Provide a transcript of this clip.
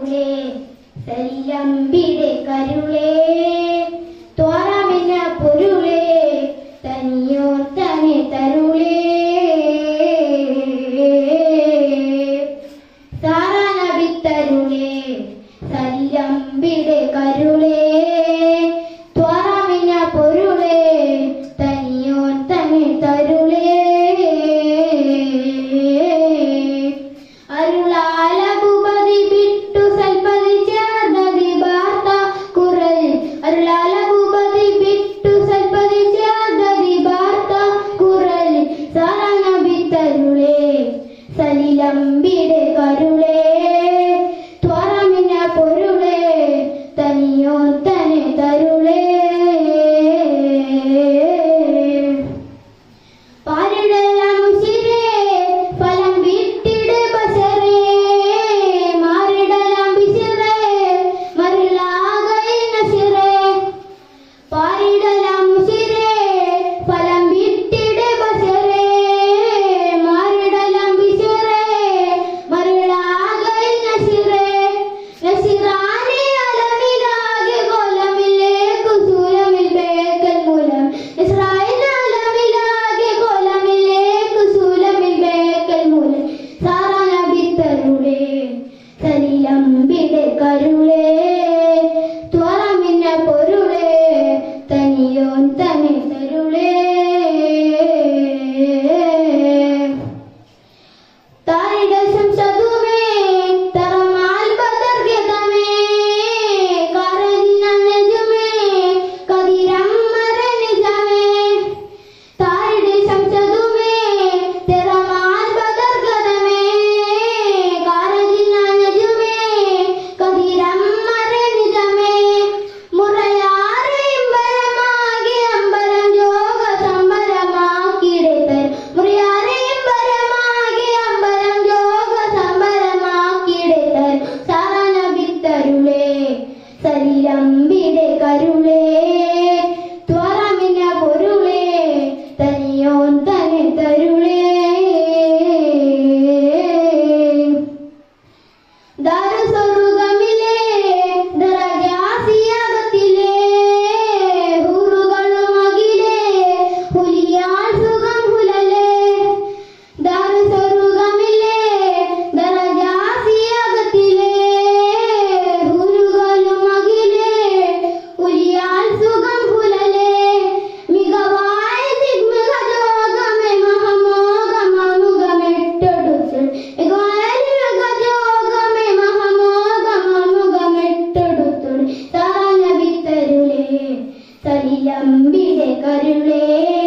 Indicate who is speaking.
Speaker 1: കരുളേ തല്ലമ്പിടെ കരുളേ തോരമിന പൊരുളേ തനിയോർ തന്നെ തരുളേ താറാനബി തല്ലമ്പിടെ அருளால உபதி விட்டு சற்பதி சேர்ந்ததி பார்த்தா குரலில் சரணபித்தருளே சலிலம்பிடு கருளே. നിലമ്പിലെ കരുളേ. അമ്പലമ്പിടെ കരുളേ.